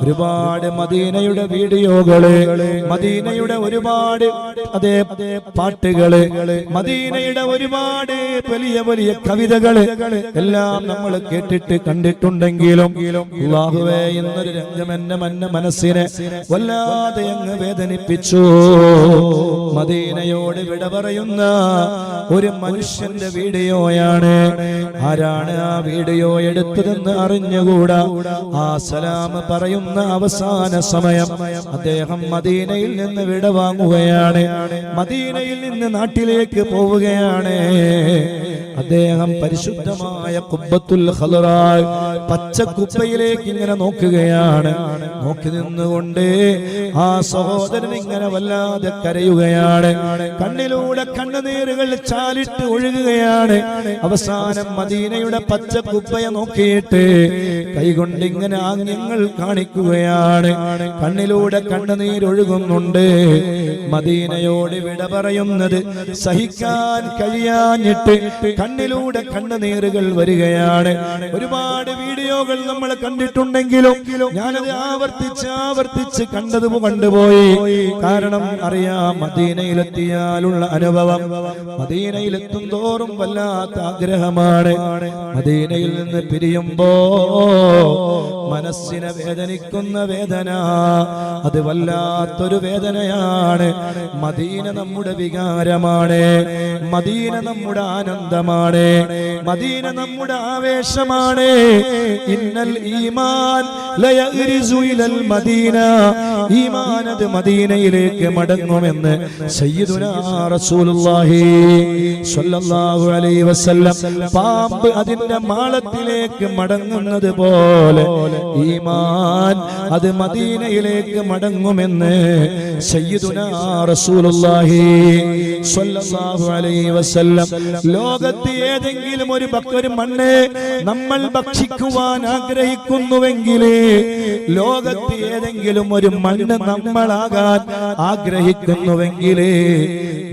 ഒരുപാട് മദീനയുടെ വീഡിയോകൾ മദീനയുടെ ഒരുപാട് അതേ പാട്ടുകൾ മദീനയുടെ ഒരുപാട് വലിയ വലിയ കവിതകൾ എല്ലാം നമ്മൾ കേട്ടിട്ട് കണ്ടിട്ടുണ്ടെങ്കിലും അല്ലാഹുവേ എന്നൊരു രംഗം എന്നെ മന്ന മനസ്സിനെ വല്ലാതെ അങ്ങ് വേദനിപ്പിച്ചു. മദീനയോട് വിട പറയുന്ന ഒരു മനുഷ്യന്റെ വീഡിയോയാണ്. ആരാണ് ആ വീഡിയോ എടുത്തതെന്ന് അറിഞ്ഞുകൂടാ? ആ സലാം പറയുന്ന അവസാന സമയം. അദ്ദേഹം മദീനയിൽ നിന്ന് വിട വാങ്ങുകയാണ്. മദീനയിൽ നിന്ന് നാട്ടിലേക്ക് പോവുകയാണ്. അദ്ദേഹം പരിശുദ്ധമായ കുബത്തുൽ പച്ച കുപ്പയിലേക്ക് ഇങ്ങനെ നോക്കുകയാണ്. നോക്കി നിന്നുകൊണ്ട് ആ സഹോദരൻ ഇങ്ങനെ വല്ലാതെ കരയുകയാണ്. കണ്ണിലൂടെ കണ്ണുനീരുകൾ ചാലിട്ട് ഒഴുകുകയാണ്. അവസാനം മദീനയുടെ പച്ച കുപ്പയെ നോക്കിയിട്ട് കൈകൊണ്ട് ഇങ്ങനെ ആംഗ്യങ്ങൾ കാണിക്കുകയാണ്. കണ്ണിലൂടെ കണ്ണുനീരൊഴുകുന്നുണ്ട് മദീനയോട് വിട പറയുന്നത് സഹിക്കാൻ കഴിയാഞ്ഞിട്ട് കണ്ണിലൂടെ കണ്ണുനീറുകൾ വരികയാണ്. ഒരുപാട് വീഡിയോകൾ നമ്മൾ കണ്ടിട്ടുണ്ടെങ്കിലും ഞാനത് ആവർത്തിച്ച് ആവർത്തിച്ച് കണ്ടത് കണ്ടുപോയി. കാരണം അറിയാം മദീനയിലെത്തിയാലുള്ള അനുഭവം മദീനയിലെത്തും തോറും വല്ലാത്ത ആഗ്രഹമാണ്. മദീനയിൽ നിന്ന് പിരിയുമ്പോ മനസ്സിനെ വേദനിക്കുന്ന വേദന അത് വല്ലാത്തൊരു വേദനയാണ്. മദീന നമ്മുടെ വികാരമാണ്. മദീന നമ്മുടെ ആനന്ദമാണ്. മദീന നമ്മുടെ ആവേശമാണ്. ഇന്നൽ ഈമാൻ ലയഗ്രിസു ഇലൽ മദീന. ഈമാൻ അത് മദീനയിലേക്ക് മടങ്ങുമെന്ന് സയ്യിദുനാ റസൂലുള്ളാഹി സ്വല്ലല്ലാഹു അലൈഹി വസല്ലം പാമ്പ് അതിന്റെ മാളത്തിലേക്ക് മടങ്ങുന്നത് പോലെ ഈമാൻ അത് മദീനയിലേക്ക് മടങ്ങുമെന്ന് സയ്യിദുനാ റസൂലുള്ളാഹി സ്വല്ലല്ലാഹു അലൈഹി വസല്ലം ലോകത്ത് ഏതെങ്കിലും ഒരു ഭക്തരും മണ്ണ് നമ്മൾ ഭക്ഷിക്കുവാൻ ആഗ്രഹിക്കുന്നുവെങ്കിൽ ലോകത്ത് ഏതെങ്കിലും ഒരു മണ്ണ് നമ്മളാകാൻ ആഗ്രഹിക്കുന്നുവെങ്കിൽ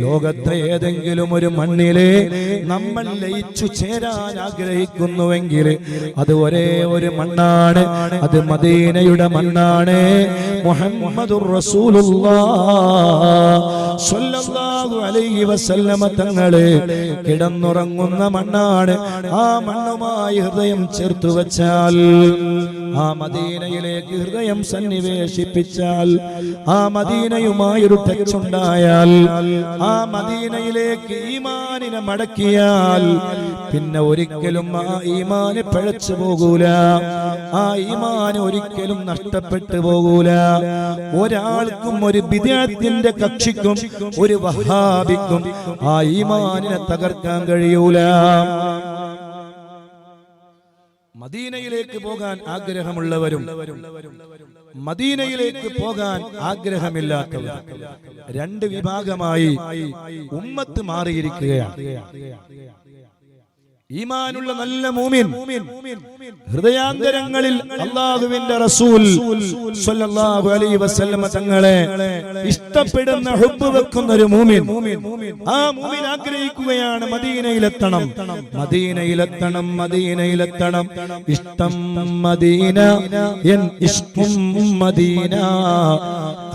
ലോകത്തെ ഏതെങ്കിലും ഒരു മണ്ണിലെ നമ്മൾ ലയിച്ചു ചേരാൻ ആഗ്രഹിക്കുന്നുവെങ്കിൽ അത് ഒരേ ഒരു മണ്ണാണ് അത് മദീനയുടെ മണ്ണാണ്. മുഹമ്മദുർ റസൂലുള്ളാഹ് സ്വല്ലല്ലാഹു അലൈഹി വസല്ലമ തങ്ങളെ കിടന്നുറങ്ങുന്ന മണ്ണാണ്. ആ മണ്ണുമായി ഹൃദയം ചേർത്തു വച്ചാൽ ആ മദീനയിലേക്ക് ഹൃദയം സന്നിവേശിപ്പിച്ചാൽ ആ മദീനയുമായി ഒരു ടച്ച് ഉണ്ടായാൽ ആ മദീനയിലേക്ക് ഈമാനിനെ മടക്കിയാൽ പിന്നെ ഒരിക്കലും ആ ഈമാന് പിഴച്ചു പോകൂല. ആ ഈമാന് ഒരിക്കലും നഷ്ടപ്പെട്ടു പോകൂല. ഒരാൾക്കും ഒരു വിദ്യാർത്ഥിന്റെ കക്ഷിക്കും ഒരു വഹാബിക്കും ആ ഈമാനിനെ തകർക്കാൻ കഴിയൂല. മദീനയിലേക്ക് പോകാൻ ആഗ്രഹമുള്ളവരും മദീനയിലേക്ക് പോകാൻ ആഗ്രഹമില്ലാത്തവരും. രണ്ട് വിഭാഗമായി ഉമ്മത്ത് മാറിയിരിക്കുകയാണ്. ഈമാനുള്ള നല്ല മൂമിൻ. ഹൃദയാന്തരങ്ങളിൽ അള്ളാഹുവിന്റെ റസൂൽ സല്ലല്ലാഹു അലൈഹി വസല്ലമ തങ്ങളെ ഇഷ്ടപ്പെടുന്ന ഹുബ്ബ് വെക്കുന്ന ഒരു മൂമിൻ. ആ മൂമിൻ ആഗ്രഹിക്കുകയാണ് മദീനയിലെത്തണം. മദീനയിലെത്തണം മദീനയിലെത്തണം. ഇഷ്ടം മദീന എൻ ഇഷ്ടം മദീന.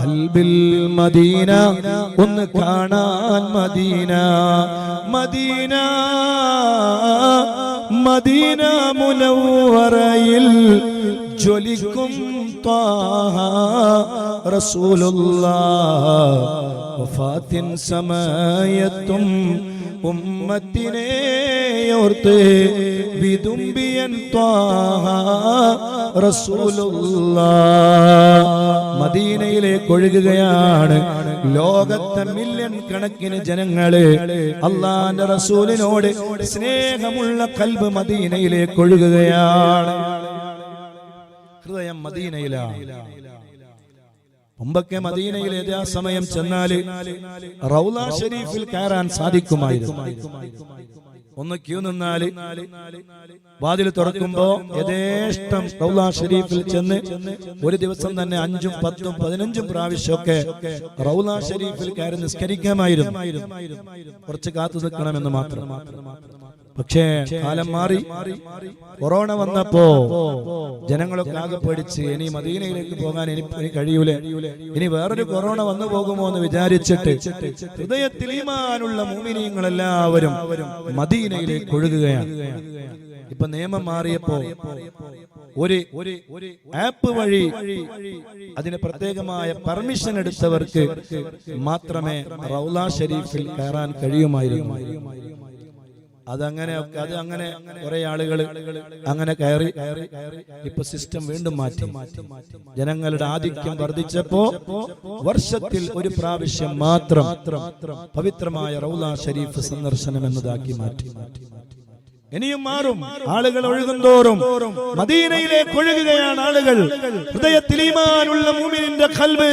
കൽബിൽ മദീന ഒന്ന് കാണാൻ മദീന. മദീന മദീന മുനവറയിൽ ജ്വലിക്കും ത്വാഹ. റസൂലുള്ള വഫാത്തിൻ സമയത്തും ഉമ്മത്തിനെ ഓർത്ത് വിതുമ്പിയൻ റസൂലുള്ള മദീനയിലേക്ക് ഒഴുകുകയാണ്. ലോകത്തെ മില്യൺ കണക്കിന് ജനങ്ങൾ അള്ളാന്റെ റസൂലിനോട് സ്നേഹമുള്ള കൽബ് മദീനയിലേക്ക് ഒഴുകുകയാണ്. ഹൃദയം മദീനയിലാണ്. മുമ്പൊക്കെ മദീനയിൽ ഏതാ സമയം ചെന്നാൽ റൗല ഷെരീഫിൽ കയറാൻ സാധിക്കുമായിരുന്നു. ഒന്ന് ക്യൂ നിന്നാൽ വാതിൽ തുറക്കുമ്പോ യഥേഷ്ടം റൗല ഷെരീഫിൽ ചെന്ന് ഒരു ദിവസം തന്നെ അഞ്ചും പത്തും പതിനഞ്ചും പ്രാവശ്യമൊക്കെ റൗല ഷെരീഫിൽ കയറി നിസ്കരിക്കാമായിരുന്നു. കുറച്ച് കാത്തു നിൽക്കണമെന്ന് മാത്രം. പക്ഷേ കാലം മാറി കൊറോണ വന്നപ്പോ ജനങ്ങളൊക്കെ ആകെ പേടിച്ച് ഇനി മദീനയിലേക്ക് പോകാൻ ഇനി കഴിയൂലേ? ഇനി വേറൊരു കൊറോണ വന്നു പോകുമോ എന്ന് വിചാരിച്ചിട്ട് ഹൃദയത്തിൽ ഈമാനുള്ള മൂമിനീങ്ങളെല്ലാവരും മദീനയിലേക്ക് ഒഴുകുകയാണ്. ഇപ്പൊ നിയമം മാറിയപ്പോ ഒരു ഒരു ആപ്പ് വഴി അതിന് പ്രത്യേകമായ പെർമിഷൻ എടുത്തവർക്ക് മാത്രമേ റൗല ഷരീഫിൽ കയറാൻ കഴിയുമായിരുന്നു. അതങ്ങനെ അത് അങ്ങനെ കുറെ ആളുകൾ അങ്ങനെ കയറി ഇപ്പൊ സിസ്റ്റം വീണ്ടും മാറ്റി. ജനങ്ങളുടെ ആധിക്യം വർദ്ധിച്ചപ്പോ വർഷത്തിൽ ഒരു പ്രാവശ്യം മാത്രം പവിത്രമായ റൗല ഷരീഫ് സന്ദർശനം എന്നതാക്കി മാറ്റി മാറ്റി. ഇനിയും മാറും. ആളുകൾ ഒഴുകും തോറും മദീനയിലേക്ക് ഒഴുകുകയാണ് ആളുകൾ. ഹൃദയത്തിൽ ഈമാനുള്ള മൂമിനിന്റെ കൽവ്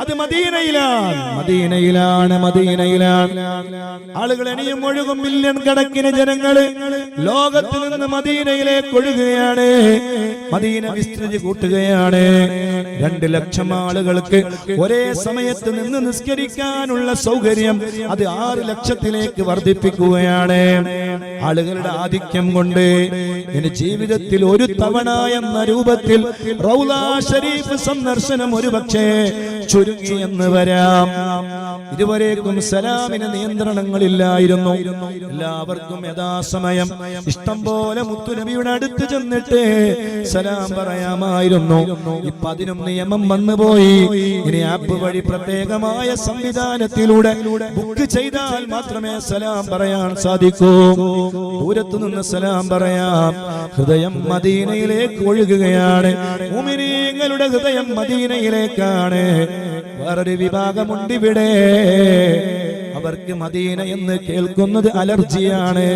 അത് മദീനയിലാണ്. മദീനയിലാണ്. മദീനയിലാണ് ആളുകൾ ഇനിയും ഒഴുകും മില്യൺ കണക്കിന് ജനങ്ങൾ ലോകത്ത് നിന്ന് മദീനയിലേക്ക് ഒഴുകുകയാണ്. മദീന വിസ്തൃതി കൂട്ടുകയാണ്. രണ്ട് ലക്ഷം ആളുകൾക്ക് ഒരേ സമയത്ത് നിന്ന് നിസ്കരിക്കാനുള്ള സൗകര്യം അത് ആറ് ലക്ഷത്തിലേക്ക് വർദ്ധിപ്പിക്കുകയാണ്. ആളുകളുടെ ആധിക്യം കൊണ്ട് എന്റെ ജീവിതത്തിൽ ഒരു തവണ എന്ന രൂപത്തിൽ റൗല ഷരീഫ് സന്ദർശനം ഒരു പക്ഷേ ചുരുങ്ങി എന്ന് വരാം. ഇതുവരേക്കും സലാമിന് നിയന്ത്രണങ്ങളില്ലായിരുന്നു. എല്ലാവർക്കും യഥാസമയം ഇഷ്ടം പോലെ മുത്തുനബിയുടെ അടുത്ത് ചെന്നിട്ട് സലാം പറയാമായിരുന്നു. ഇപ്പൊ അതിനും നിയമം വന്നുപോയി. ഇനി ആപ്പ് വഴി പ്രത്യേകമായ സംവിധാനത്തിലൂടെ ബുക്ക് ചെയ്താൽ മാത്രമേ സലാം പറയാൻ സാധിക്കൂ. ദൂരത്തു നിന്ന് സലാം പറയാം. ഹൃദയം മദീനയിലേക്ക് ഒഴുകുകയാണ്. ഉമിനീങ്ങളുടെ ഹൃദയം മദീനയിലേക്കാണ്. വേറൊരു വിഭാഗമുണ്ട് ഇവിടെ. അവർക്ക് മദീന എന്ന് കേൾക്കുന്നത് അലർജിയാണ്.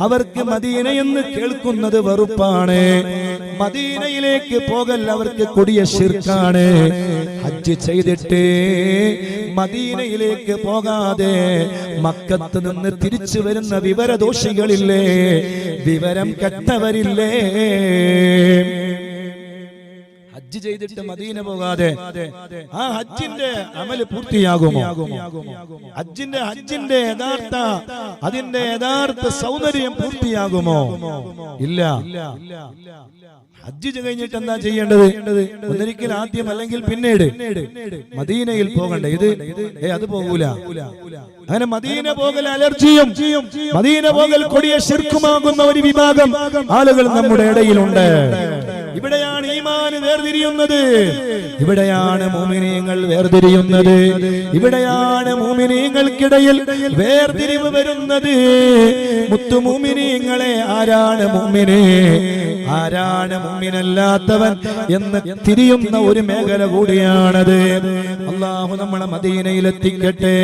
അവർക്ക് മദീന എന്ന് കേൾക്കുന്നത് വെറുപ്പാണ്. മദീനയിലേക്ക് പോകൽ അവർക്ക് കൊടിയ ശിർക്കാണ്. ഹജ്ജ് ചെയ്തിട്ട് മദീനയിലേക്ക് പോകാതെ മക്കത്ത് നിന്ന് തിരിച്ചു വരുന്ന വിവരദോഷികളില്ലേ? വിവരം കെട്ടവരില്ലേ? ഹജ്ജ് ചെയ്തിട്ട് മദീന പോകാതെ ആ ഹജ്ജിന്റെ അമൽ പൂർത്തിയാകുമോ? ഹജ്ജിന്റെ ഹജ്ജിന്റെ യഥാർത്ഥ അതിന്റെ യഥാർത്ഥ സൗന്ദര്യം പൂർത്തിയാകുമോ? ഇല്ല. ഹജ്ജ് കഴിഞ്ഞിട്ട് എന്താ ചെയ്യേണ്ടത്? ഒന്നിരിക്കൽ ആദ്യം അല്ലെങ്കിൽ പിന്നീട്? മദീനയിൽ പോകണ്ട? ഇത് ഏ അത് പോകൂല. അങ്ങനെ മദീന പോകൽ അലർജിയും മദീന പോകൽ കൊടിയ ശിർക്കുമാകുന്ന ഒരു വിഭാഗം ആളുകൾ നമ്മുടെ ഇടയിലുണ്ട്. ഇവിടെയാണ് ഈമാൻ വേർതിരിയുന്നത്. ഇവിടെയാണ് മോമിനിയങ്ങൾ വേർതിരിയുന്നത്. ഇവിടെയാണ് മോമിനിയങ്ങൾക്കിടയിൽ വേർതിരിവ് വരുന്നത്. മുത്തുമൂമിനിയങ്ങളെ ആരാണ് മോമിനെ? ആരാണ് മുമ്മിനല്ലാത്തവൻ എന്ന് തിരിയുന്ന ഒരു മേഖല കൂടിയാണത്. അള്ളാഹു നമ്മളെ മദീനയിലെത്തിക്കട്ടെ.